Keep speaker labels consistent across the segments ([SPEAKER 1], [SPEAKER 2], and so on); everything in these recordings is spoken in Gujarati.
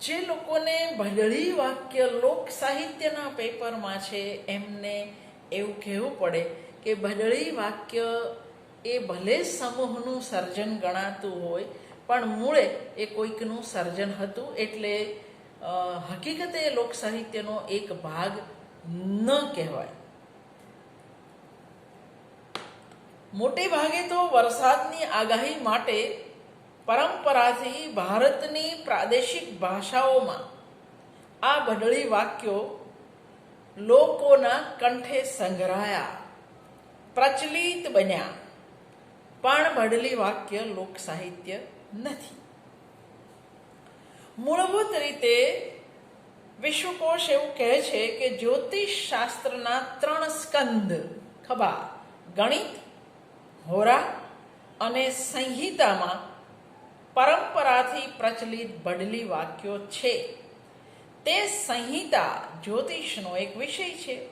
[SPEAKER 1] જે લોકોને ભડળી વાક્ય લોક સાહિત્યના પેપરમાં છે, એમને એવું કહેવું પડે કે ભડળી વાક્ય એ ભલે સમૂહનું સર્જન ગણાતું હોય, પણ મૂળે એ કોઈકનું સર્જન હતું. એટલે હકીકતે લોક સાહિત્યનો એક ભાગ ન કહેવાય. મોટે ભાગે તો વરસાદની આગાહી માટે પરંપરાથી ભારતની પ્રાદેશિક ભાષાઓમાં આ ભડળી વાક્યો લોકોના કંઠે સંગ્રહાયા પ્રચલિત બન્યા. પણ ભડલી વાક્ય લોક સાહિત્ય નથી. મૂળભૂત રીતે વિશ્વકોશ એવું કહે છે કે જ્યોતિષ શાસ્ત્રના ત્રણ સ્કંદ ખભા ગણિત, હોરા અને સંહિતામાં પરંપરાથી પ્રચલિત ભડલી વાક્યો છે. તે સંહિતા જ્યોતિષનો એક વિષય છે.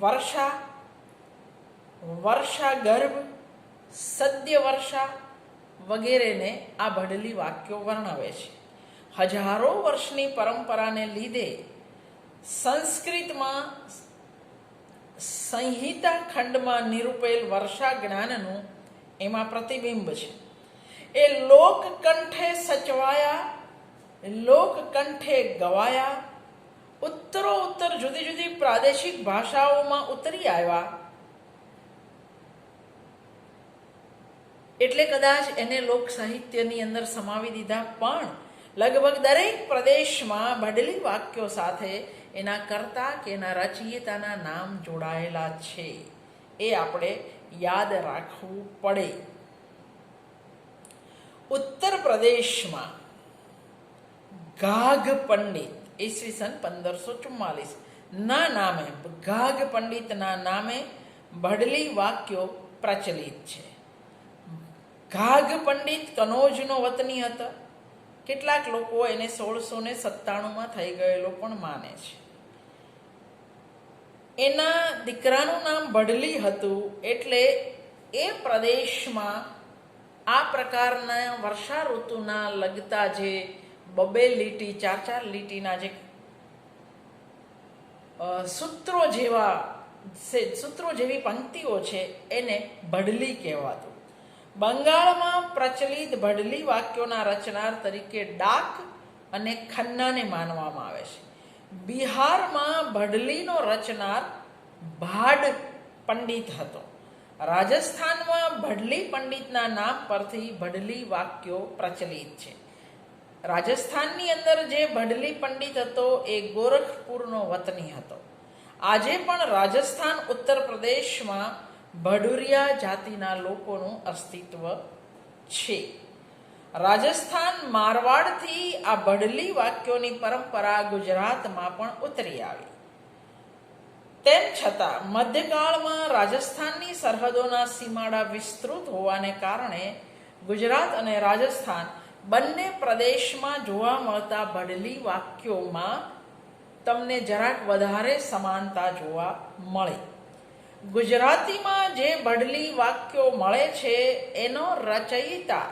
[SPEAKER 1] વર્ષા વર્ષા ગર્ભ, સદ્ય વર્ષા વગેરેને આ ભડલી વાક્યો વર્ણવે છે. હજારો વર્ષની પરંપરાને લીધે સંસ્કૃતમાં સંહિતા ખંડમાં નિરૂપેલ વર્ષા જ્ઞાનનું એમાં પ્રતિબિંબ છે. એ લોકકંઠે સચવાયા લોકકંઠે ગવાયા, ઉત્તરો ઉત્તર જુદી જુદી પ્રાદેશિક ભાષાઓમાં ઉતરી આવ્યા. એટલે કદાચ એને લોક સાહિત્યની અંદર સમાવી દીધા, પણ લગભગ દરેક પ્રદેશમાં ભડલી વાક્યો સાથે એના કરતા કે એના રચયિતાના નામ જોડાયેલા છે. એ આપણે યાદ રાખવું પડે. ઉત્તર પ્રદેશમાં ગાઘ પંડિત ઈસવીસન પંદરસો ચુમ્માલીસ. ના નામે ગાઘ પંડિતના નામે ભડલી વાક્યો પ્રચલિત છે. ગાઘ પંડિત કનોજનો વતની હતો. કેટલાક લોકો એને સોળસો ને સત્તાણુંમાં થઈ ગયેલો પણ માને છે. એના દીકરાનું નામ ભડલી હતું એટલે એ પ્રદેશમાં આ પ્રકારના વર્ષા ઋતુના લગતા જે બબે લીટી, ચાર ચાર લીટીના જે સૂત્રો જેવા સૂત્રો જેવી પંક્તિઓ છે એને ભડલી કહેવાતું. બંગાળમાં પ્રચલિત ભડલી વાક્યોના રચનાર તરીકે ડાક અને ખન્નાને માનવામાં આવે છે. બિહારમાં ભડલીનો રચનાર ભાડ પંડિત હતો. રાજસ્થાનમાં ભડલી પંડિતના નામ પરથી ભડલી વાક્યો પ્રચલિત છે. રાજસ્થાનની અંદર જે ભડલી પંડિત હતો, એ ગોરખપુરનો વતની હતો. આજે પણ રાજસ્થાન, ઉત્તર પ્રદેશમાં ભડુરિયા જાતિના લોકોનું અસ્તિત્વ છે. રાજસ્થાન મારવાડથી આ ભડલી વાક્યોની પરંપરા ગુજરાતમાં પણ ઉતરી આવી. તેમ છતાં મધ્યકાળમાં રાજસ્થાનની સરહદોના સીમાડા વિસ્તૃત હોવાને કારણે ગુજરાત અને રાજસ્થાન બંને પ્રદેશમાં જોવા મળતા ભડલી વાક્યોમાં તમને જરાક વધારે સમાનતા જોવા મળે. ગુજરાતીમાં જે ભડલી વાક્યો મળે છે, એનો રચયિતા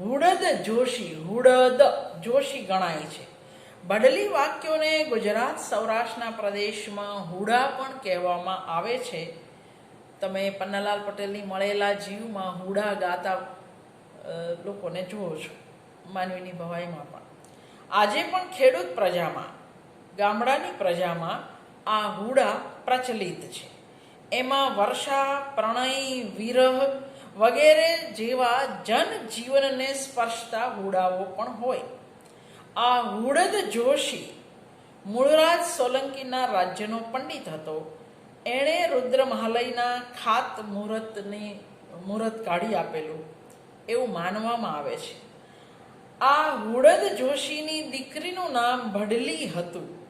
[SPEAKER 1] હુડદ જોશી હુડદ જોશી ગણાય છે. ભડલી વાક્યોને ગુજરાત સૌરાષ્ટ્રના પ્રદેશમાં હુડા પણ કહેવામાં આવે છે. તમે પન્નાલાલ પટેલની મળેલા જીવમાં હુડા ગાતા લોકોને જુઓ છો, માનવીની ભવાઈમાં પણ. આજે પણ ખેડૂત પ્રજામાં, ગામડાની પ્રજામાં આ હુડા પ્રચલિત છે. એમાં વર્ષા, પ્રણય, વિરહ વગેરે જેવા જનજીવનને સ્પર્શતા હુડાઓ પણ હોય. આ હુડદ જોશી મૂળરાજ સોલંકીના રાજ્યનો પંડિત હતો. એણે રુદ્ર મહાલયના ખાત મુહૂર્તની, મુહૂર્ત કાઢી આપેલું એવું માનવામાં આવે છે. આ હુડદ જોશીની દીકરીનું નામ ભડલી હતું.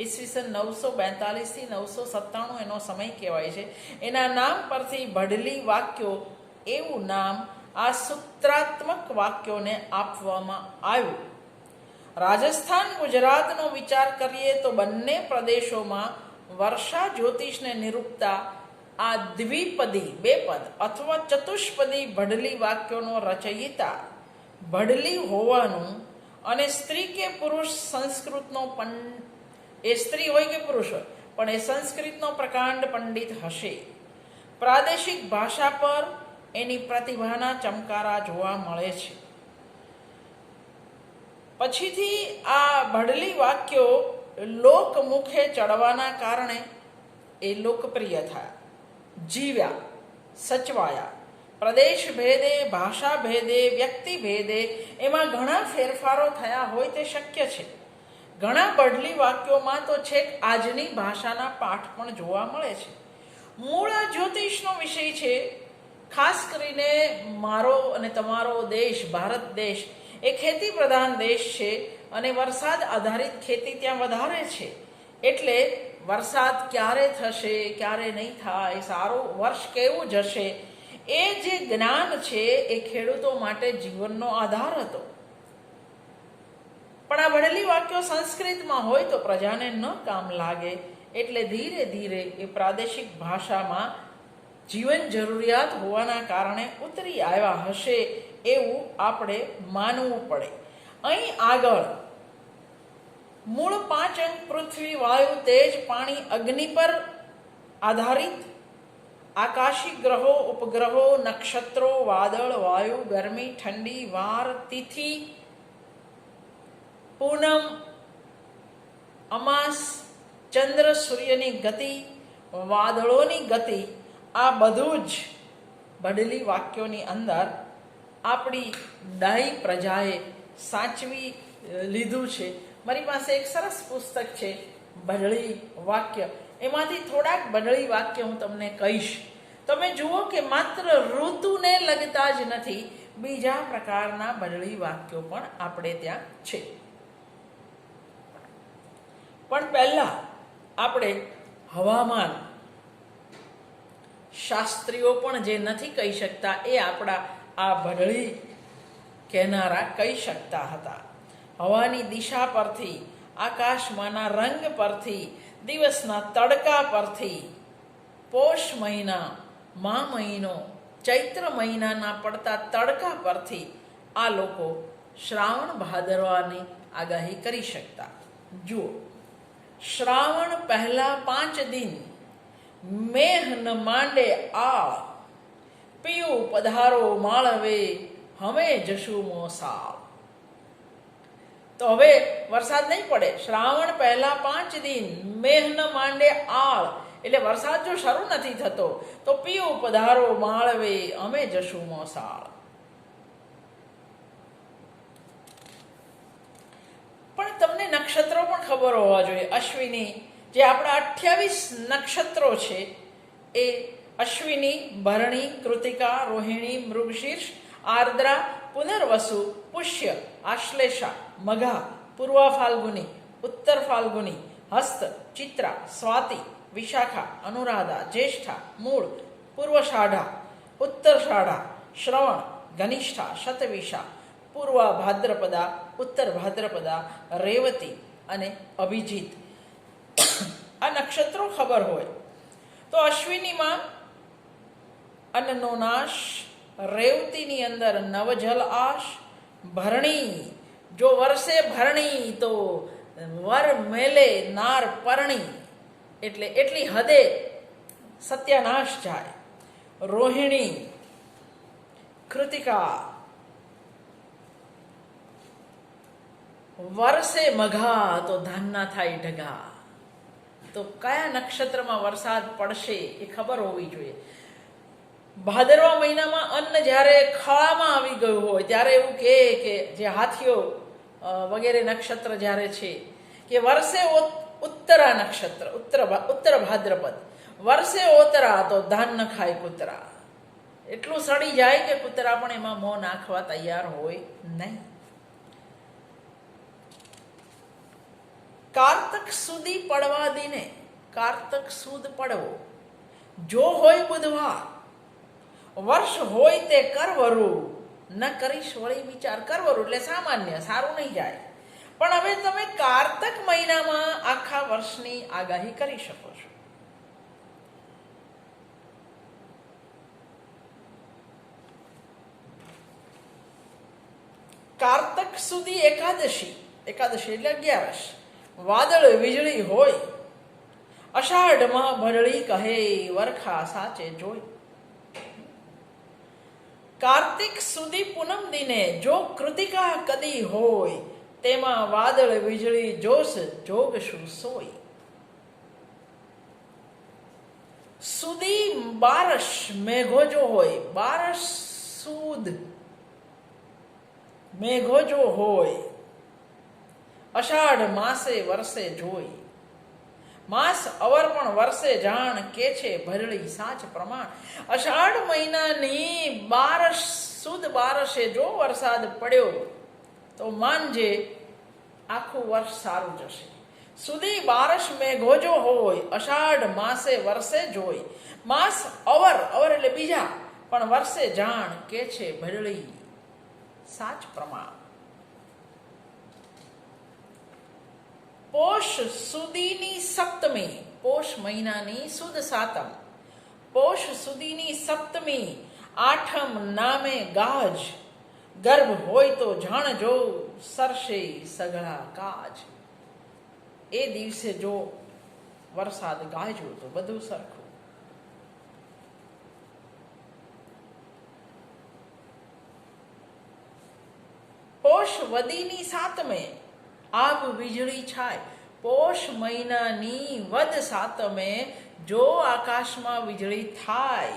[SPEAKER 1] ઈસવીસન નવસો બેતાલીસથી નવસો સત્તાણું એનો સમય કહેવાય છે. એના નામ પરથી ભડલી વાક્યો એવું નામ આ સૂત્રાત્મક વાક્યોને આપવામાં આવ્યું. રાજસ્થાન, ગુજરાતનો વિચાર કરીએ તો બંને પ્રદેશોમાં વર્ષા જ્યોતિષને નિરૂપતા આ દ્વિપદી, બે પદ અથવા ચતુષ્પદી ભડલી વાક્યોનો રચયિતા ભડલી હોવાનું અને સ્ત્રી કે પુરુષ સંસ્કૃતનો પં, એ સ્ત્રી હોય કે પુરુષ હોય, પણ એ સંસ્કૃતનો પ્રકાંડ પંડિત હશે. પ્રાદેશિક ભાષા પર એની પ્રતિભાના ચમકારા જોવા મળે છે. પછીથી આ ભડલી વાક્યો લોકમુખે ચડવાના કારણે એ લોકપ્રિય થયા. જીવ્યા, સચવાયા. પ્રદેશ ભેદે, ભાષા ભેદે, વ્યક્તિ ભેદે એમાં ઘણા ફેરફારો થયા હોય તે શક્ય છે. ઘણા બઢલી વાક્યોમાં તો છેક આજની ભાષાના પાઠ પણ જોવા મળે છે. મૂળ જ્યોતિષનો વિષય છે ખાસ કરીને મારો અને તમારો દેશ, ભારત દેશ, એ ખેતી પ્રધાન દેશ છે અને વરસાદ આધારિત ખેતી ત્યાં વધારે છે. એટલે વરસાદ ક્યારે થશે, ક્યારે નહીં થાય, સારું વર્ષ કેવું જશે, એ જે જ્ઞાન છે એ ખેડૂતો માટે જીવનનો આધાર હતો. પણ આ ભણેલી વાક્યો સંસ્કૃતમાં હોય તો પ્રજાને ન કામ લાગે, એટલે ધીરે ધીરે એ પ્રાદેશિક ભાષામાં જીવન જરૂરિયાત હોવાના કારણે ઉતરી આવ્યા હશે એવું આપણે માનવું પડે. અહીં આગળ, મૂળ પાંચ અંક પૃથ્વી, વાયુ, તેજ, પાણી, અગ્નિ પર આધારિત આકાશી ગ્રહો, ઉપગ્રહો, નક્ષત્રો, વાદળ, વાયુ, ગરમી, ઠંડી, વાર, તિથિ, પૂનમ, અમાસ, ચંદ્ર, સૂર્યની ગતિ, વાદળોની ગતિ આ બધું જ બદલી વાક્યોની અંદર આપણી ડાહી પ્રજાએ સાચવી લીધું છે. મારી પાસે એક સરસ પુસ્તક છે બદળી વાક્ય. એમાંથી થોડાક બદળી વાક્ય હું તમને કહીશ. તમે જુઓ કે માત્ર ઋતુને લગતા જ નથી, બીજા પ્રકારના બદળી વાક્યો પણ આપણે ત્યાં છે. પણ પહેલા આપણે હવામાન શાસ્ત્રીઓ પણ જે નથી કહી શકતા એ આપણા આ બદળી કહેનારા કહી શકતા હતા. હવાની દિશા પરથી, આકાશમાંના રંગ પરથી, દિવસના તડકા પરથી, પોષ મહિના, મા મહિનો, ચૈત્ર મહિનાના પડતા તડકા પરથી આ લોકો શ્રાવણ ભાદરવાની આગાહી કરી શકતા. જુઓ, શ્રાવણ પહેલા પાંચ દિન મેહ ન માંડે આ પિયું પધારો માળવે, હમે જશું મોસા તો હવે વરસાદ નહીં પડે. શ્રાવણ પહેલા પાંચ દિન મેહ ન માંડે આળ. એટલે વરસાદ જો શરૂ નથી થતો, તો પીયું પધારો માળવે અમે જશું મોસાળ. પણ તમને નક્ષત્રો પણ ખબર હોવા જોઈએ. અશ્વિની જે આપણા અઠ્યાવીસ નક્ષત્રો છે, એ અશ્વિની, ભરણી, કૃતિકા, રોહિણી, મૃગશીર્ષ, આર્દ્રા, પુનર્વસુ, પુષ્ય, આશ્લેષા, મઘા, પૂર્વા ફાલ્ગુની, ઉત્તર ફાલ્ગુની, હસ્ત, ચિત્રા, સ્વાતિ, વિશાખા, અનુરાધા, જ્યેષ્ઠા, મૂળ પૂર્વષાઢા ઉત્તરષાઢા શ્રવણ, ઘનિષ્ઠા શતવિશા પૂર્વા ભાદ્રપદા, ઉત્તર ભાદ્રપદા, રેવતી અને અભિજીત. આ નક્ષત્રો ખબર હોય. તો અશ્વિનીમાં અન્નનો નાશ, રેવતીની અંદર નવજલ આશ, ભરણી, જો વર્ષે ભરણી તો વર મેલે નાર પરણી. એટલે એટલી હદે સત્યાનાશ જાય. રોહિણી, કૃતિકા, વરસે મઘા તો ધાનના થાય ઢગા. તો કયા નક્ષત્રમાં વરસાદ પડશે એ ખબર હોવી જોઈએ. ભાદરવા મહિનામાં અન્ન જ્યારે ખળામાં આવી ગયું હોય, ત્યારે એવું કહે કે જે હાથીઓ વગેરે નક્ષત્ર જ્યારે છે, કે વર્ષે ઉત્તરા નક્ષત્ર, ઉત્તર ઉત્તર ભાદ્રપદ. વર્ષે ઓતરા તો ધાન ન ખાય કૂતરા. એટલું સડી જાય કે કૂતરા પણ એમાં મોં નાખવા તૈયાર હોય નહીં. કારતક સુધી પડવા દીને, કારતક સુદ પડવો. જો હોય બુધવાર, વર્ષ હોય તે કરવરું. ન કરીશ વળી વિચાર કરવરું, એટલે સામાન્ય, સારું નહીં જાય. પણ હવે તમે કારતક મહિનામાં આખા વર્ષની આગાહી કરી શકો છો. કારતક સુધી એકાદશી એકાદશી એટલે અગિયારસ. વાદળ વીજળી હોય. અષાઢમાં ભરળી કહે, વરખા સાચે જોઈ કાર્તિક સુધી પૂનમ દિને જો કૃતિકા કદી હોય, તેમાં વાદળ વીજળી જોશ જોગ શું સોય. સુધી બારસ મેઘો જો હોય, બારસ સુદ મેઘો જો હોય. અષાઢ માસે વર્ષે જોઈ. માસ અવર પણ વર્ષે જાણ કે છે ભરળી સાચ પ્રમાણ. અષાઢ મહિનાની બારસ સુદ બારસે જો વરસાદ પડ્યો, તો માનજે આખું વર્ષ સારું જશે. સુધી બારસ મેઘોજો હોય, અષાઢ માસે વર્ષે જોઈ. માસ અવર અવર એટલે બીજા, પણ વર્ષે જાણ કે છે ભરળી સાચ પ્રમાણ. પોષ સુધીની સપ્તમી પોષ મહિનાની સુદ સાતમ પોષ સુધીની સપ્તમી આઠમ નામે ગાજ ગર્ભ હોય તો જાણજો સરશે સઘળા કાજ એ દિવસે જો વરસાદ ગાજ્યો તો બધું સરખું પોષ વદીની સાતમે આગ વીજળી છાય. પોષ મહિનાની વદ સાતમે જો આકાશમાં વીજળી થાય,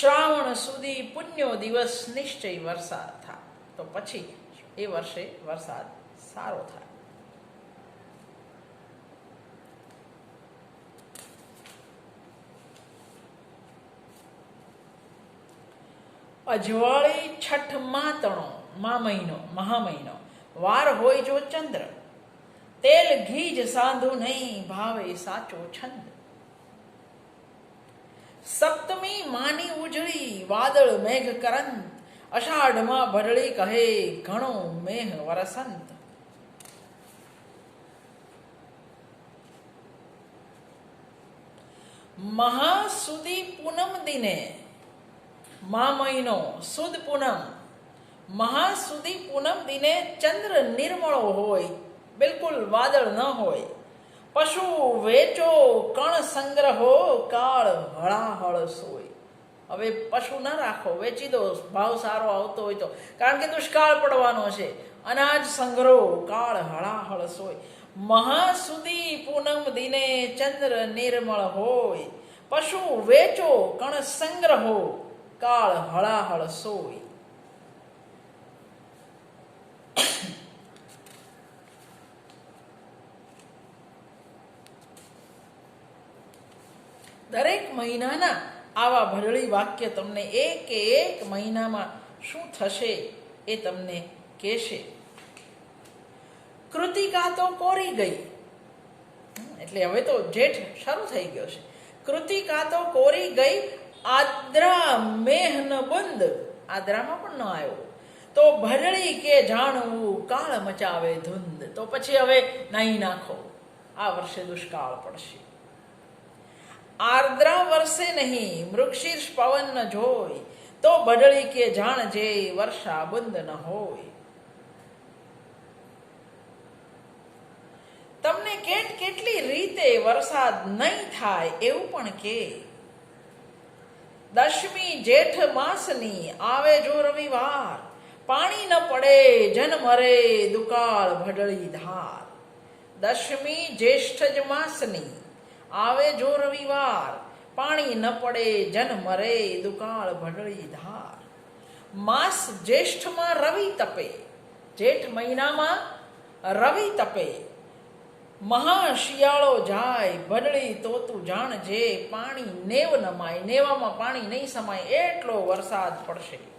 [SPEAKER 1] શ્રાવણ સુધી પુણ્યો દિવસ નિશ્ચય વરસાદ થાય. તો પછી એ વર્ષે વરસાદ સારો થાય. અજવાળી છઠ માતણો, મા મહિનો, મહા મહિનો. વાર હોય જો ચંદ્ર તેલ ઘી જ સાંધુ નહીં ભાવે સાચો છંદ સપ્તમી માની ઉજળી વાદળ મેઘ કરંત અષાઢમાં ભરળી કહે ઘણો મેહ વરસંત મહા સુધી પૂનમ દિને મા મહિનો સુદ પૂનમ મહા સુધી પૂનમ દિને ચંદ્ર નિર્મળો હોય, બિલકુલ વાદળ ન હોય. પશુ વેચો, કણ સંગ્રહો, કાળ હળાહળ સોય. હવે પશુ ન રાખો, વેચી દો, ભાવ સારો આવતો હોય તો. કારણ કે દુષ્કાળ પડવાનો છે. અનાજ સંગ્રહો, કાળ હળાહળ સોય. મહા સુધી પૂનમ દિને ચંદ્ર નિર્મળ હોય. પશુ વેચો, કણ સંગ્રહો, કાળ હળાહળ સોય. દરેક મહિનાના આવા ભરળી વાક્ય તમને એક એક મહિનામાં શું થશે એ તમને કહેશે. કૃતિકા તો કોરી ગઈ. એટલે હવે તો જેઠ શરૂ થઈ ગયો છે. કૃતિકા તો કોરી ગઈ, આદ્રા મેહન બંધ આદ્રામાં પણ ન આવ્યો. તો ભરણી કે જાણવું કાળ મચાવે ધૂંધ. તો પછી હવે નાહી નાખો. આ વર્ષે દુષ્કાળ પડશે. આર્દ્રા વર્ષે નહીં મૃક્ષીર્ષ પવન ન જોઈ તો બદળી કે જાણજે વર્ષા બંધ ન હોય. તમને કેટ કેટલી રીતે વરસાદ નહીં થાય એવું પણ કે. દશમી જેઠ માસની આવે જો રવિવાર. પાણી ન પડે, જન મરે, દુકાળ ભડળી ધાર. દશમી જ્યેષ્ઠ જ માસની, આવે જો રવિવાર. પાણી ન પડે, જન મરે, દુકાળ ભડળી ધાર. માસ જ્યેષ્ઠમાં રવિ તપે, જેઠ મહિનામાં રવિ તપે. મહા શિયાળો જાય, ભડળી તો તું જાણજે, પાણી નેવ નમાય, નેવામાં પાણી નહીં સમાય, એટલો વરસાદ પડશે.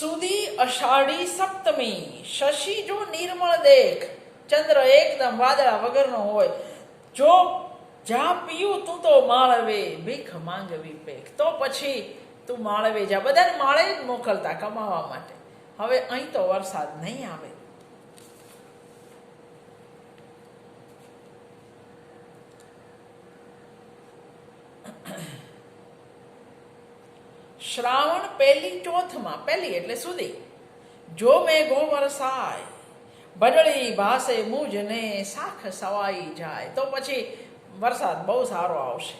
[SPEAKER 1] સુધી અષાઢી, સપ્તમી, શશી જો નિર્મળ દેખ, ચંદ્ર એકદમ વાદળા વગરનો હોય, જો જા પીયું તું તો માળવે, ભીખ માંગવી પેખ તો પછી તું માળવે જા. બધાને માળે જ મોકલતા કમાવા માટે. હવે અહીં તો વરસાદ નહીં આવે. શ્રાવણ પહેલી ચોથમાં, પહેલી એટલે સુધી. જો મેઘો વરસાય બદળી ભાસે મુજને શાખ સવાઈ જાય, તો પછી વરસાદ બહુ સારો આવશે.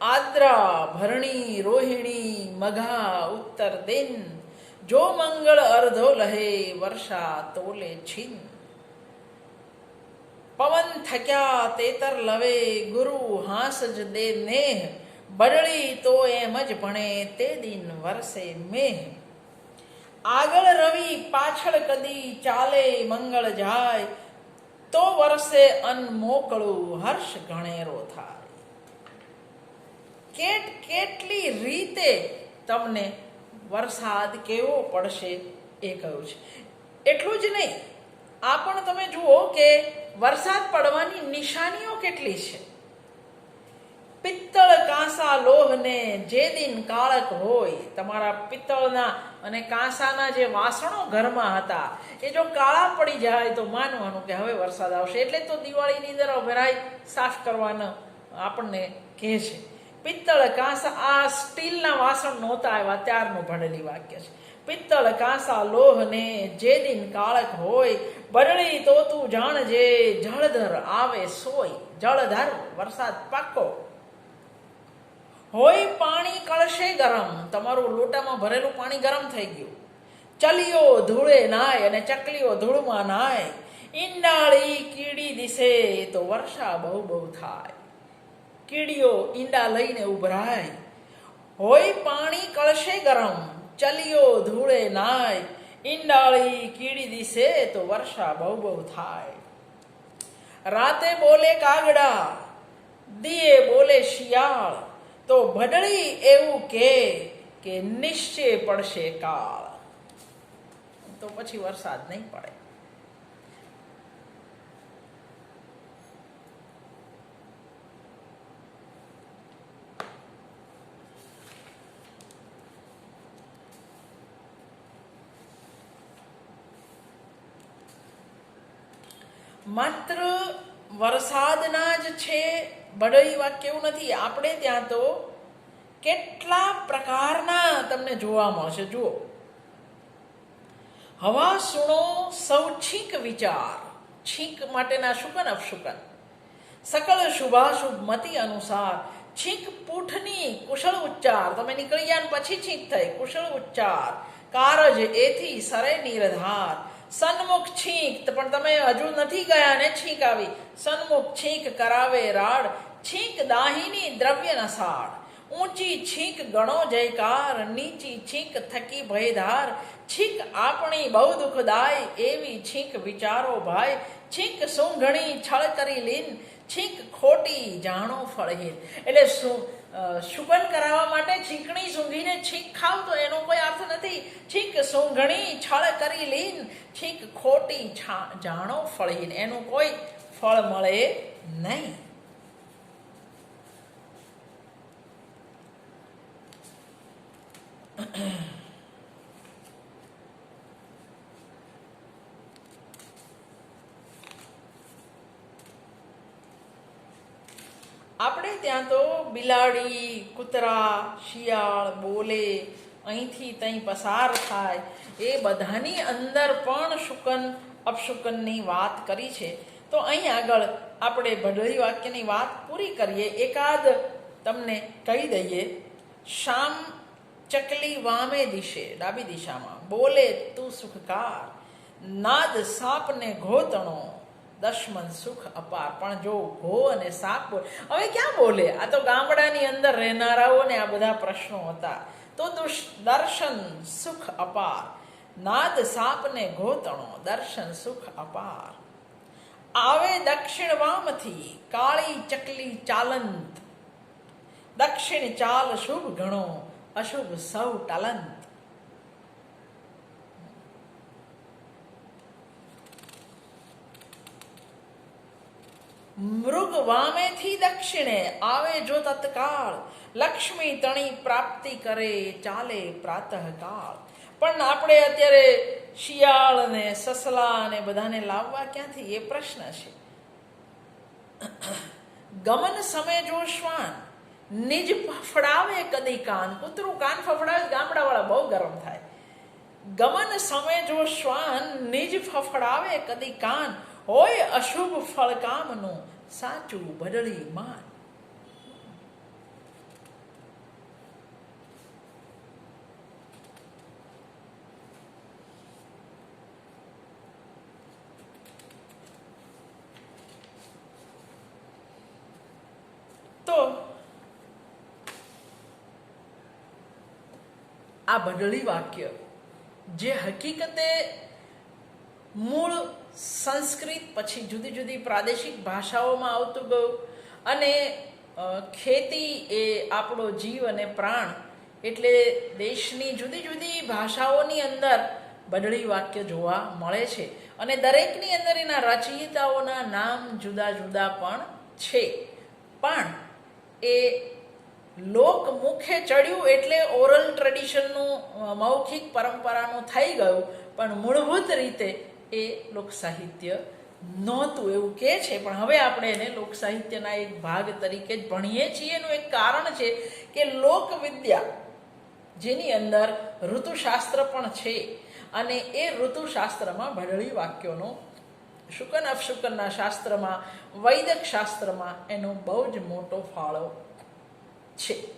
[SPEAKER 1] આદ્રા ભરણી રોહિણી મઘા ઉત્તર દિન જો મંગળ અર્ધો લહે, વર્ષા તોલે છીન. પવન થક્યા, તેતર લવે, ગુરુ હાંસ જ દે નેહ. બદળી તો એમ જ ભણે, તે દિન વરસે મેહ. આગળ રવિ પાછળ કદી ચાલે, મંગળ જાય, તો વર્ષે અનમોકળું હર્ષ ઘણેરો થાય. કેટ કેટલી રીતે તમને વરસાદ કેવો પડશે એ કહ્યું છે. એટલું જ નહીં, આ પણ તમે જુઓ કે વરસાદ પડવાની નિશાનીઓ કેટલી છે. પિત્તળ કાંસા લોહને જે દિન કાળક હોય, તમારા પિત્તળના અને કાંસાના જે વાસણો ઘરમાં હતા, એ જો કાળા પડી જાય તો માનવાનું કે હવે વરસાદ આવશે. એટલે તો દિવાળીની અંદર ભરાય સાફ કરવાના આપણને કહે છે. પિત્તળ કાંસા, આ સ્ટીલના વાસણ નહોતા આવ્યા ત્યારનું ભણેલી વાક્ય છે. પિત્તળ કાંસા, લોહને જે દિન કાળક હોય બરળી તો તું જાણજે, જળધર આવે સોય, જળધર વરસાદ પાકો. હોય પાણી કળશે ગરમ, તમારું લોટામાં ભરેલું પાણી ગરમ થઈ ગયું. ચલિયો ધૂળે નાય અને ચકલીઓ ધૂળમાં નાય. ઈંડાળી કીડી દિશે તો વર્ષા બહુ બહુ થાય. કીડીઓ ઈંડા લઈને ઉભરાય હોય પાણી કળશે ગરમ, ચલિયો ધૂળે નાય. ઈંડાળી કીડી દિશે તો વર્ષા બહુ બહુ થાય. રાતે બોલે કાગડા, દીએ બોલે શિયાળ. તો ભડળી એવું કે કે નિશ્ચય પડશે કાળ. તો પછી વરસાદ નહીં પડે. માત્ર વરસાદના જ છે બડઈ વાક્ય એવું નથી. આપણે ત્યાં તો કેટલા પ્રકારના તમને જોવા મળશે. જુઓ. હવા સુણો સૌ છીંક વિચાર. છીંક માટેના શુકન અપશુકન. સકળ શુભાશુભ મતિ અનુસાર. છીંક પૂઠની કુશળ ઉચ્ચાર. તમે નીકળી ગયા પછી છીંક થઈ. કુશળ ઉચ્ચાર. કારજ એથી સરે નિરધાર. સન્મુખ છીંક પણ તમે હજુ નથી ગયા ને છીંક આવી. સન્મુખ છીંક કરાવે રાડ, છીંક દાહીની દ્રવ્ય નસાડ. ઊંચી છીંક ગણો જયકાર, નીચી છીંક થકી ભયધાર. છીંક આપણી બહુ દુઃખદાય, એવી છીંક વિચારો ભાઈ છીંક સૂંઘણી છળ કરી લીન, છીંક ખોટી જાણો ફળહીન. એટલે શું શુગન કરાવવા માટે છીંકણી સૂંઘીને છીંક ખાવ તો એનો કોઈ અર્થ નથી. છીંક સૂંઘણી, છળ કરી લીન, છીંક ખોટી જાણો ફળહીન. એનું કોઈ ફળ મળે નહીં. આપણે ત્યાં તો બિલાડી, કૂતરા, શિયાળ, બોલે, અહીંથી ત્યાં પસાર થાય. એ બધાની અંદર પણ શુકન, અપશુકનની વાત કરી છે. તો અહીં આગળ આપણે ભડળી વાક્યની વાત પૂરી કરીએ. એકાદ તમને કહી દઈએ. શામ ચકલી વામે દિશે. ડાબી દિશામાં. બોલે તું સુખકાર. નાદ સાપને ઘોતણો. દશમન સુખ અપાર. પણ જો ઘો અને સાપ હવે ક્યાં બોલે? આ તો ગામડાની અંદર રહેનારાઓને આ બધા પ્રશ્નો હતા. તો દર્શન સુખ અપાર. નાદ સાપને ઘોતણો, દર્શન સુખ અપાર. આવે દક્ષિણ વામથી કાળી ચકલી ચાલંત. દક્ષિણ ચાલ શુભ ગણો, અશુભ સૌ ટલંત. મૃગ વામેથી દક્ષિણે આવે જો તત્કાળ. લક્ષ્મી તણી પ્રાપ્તિ કરે, ચાલે પ્રાતઃકાળ. પણ આપણે અત્યારે શિયાળ ને સસલા ને બધાને લાવવા ક્યાંથી? એ પ્રશ્ન છે. ગમન સમય જો શ્વાન નિજ ફફડાવે કદી કાન. કૂતરું કાન ફફડાવે ગામડાવાળા બહુ ગરમ થાય. ગમન સમય જો શ્વાન નિજ ફફડાવે કદી કાન. હોય અશુભ ફળકામનું સાચું બદલી માન. તો આ બદલી વાક્ય જે હકીકતે મૂળ સંસ્કૃત, પછી જુદી જુદી પ્રાદેશિક ભાષાઓમાં આવતું ગયું. અને ખેતી એ આપણો જીવ અને પ્રાણ એટલે દેશની જુદી જુદી ભાષાઓની અંદર બદળી વાક્ય જોવા મળે છે. અને દરેકની અંદર એના રચયિતાઓના નામ જુદા જુદા પણ છે. પણ એ લોક મુખે ચડ્યું એટલે ઓરલ ટ્રેડિશનનું મૌખિક પરંપરાનું થઈ ગયું. પણ મૂળભૂત રીતે એ લોક સાહિત્ય નહોતું, એવું કહે છે. પણ હવે આપણે એને લોક સાહિત્યના એક ભાગ તરીકે જ ભણીએ છીએ. એનું એક કારણ છે કે લોકવિદ્યા જેની અંદર ઋતુશાસ્ત્ર પણ છે અને એ ઋતુશાસ્ત્રમાં ભડળી વાક્યોનો શુકન અપશુકનના શાસ્ત્રમાં વૈદક શાસ્ત્રમાં એનો બહુ જ મોટો ફાળો છે.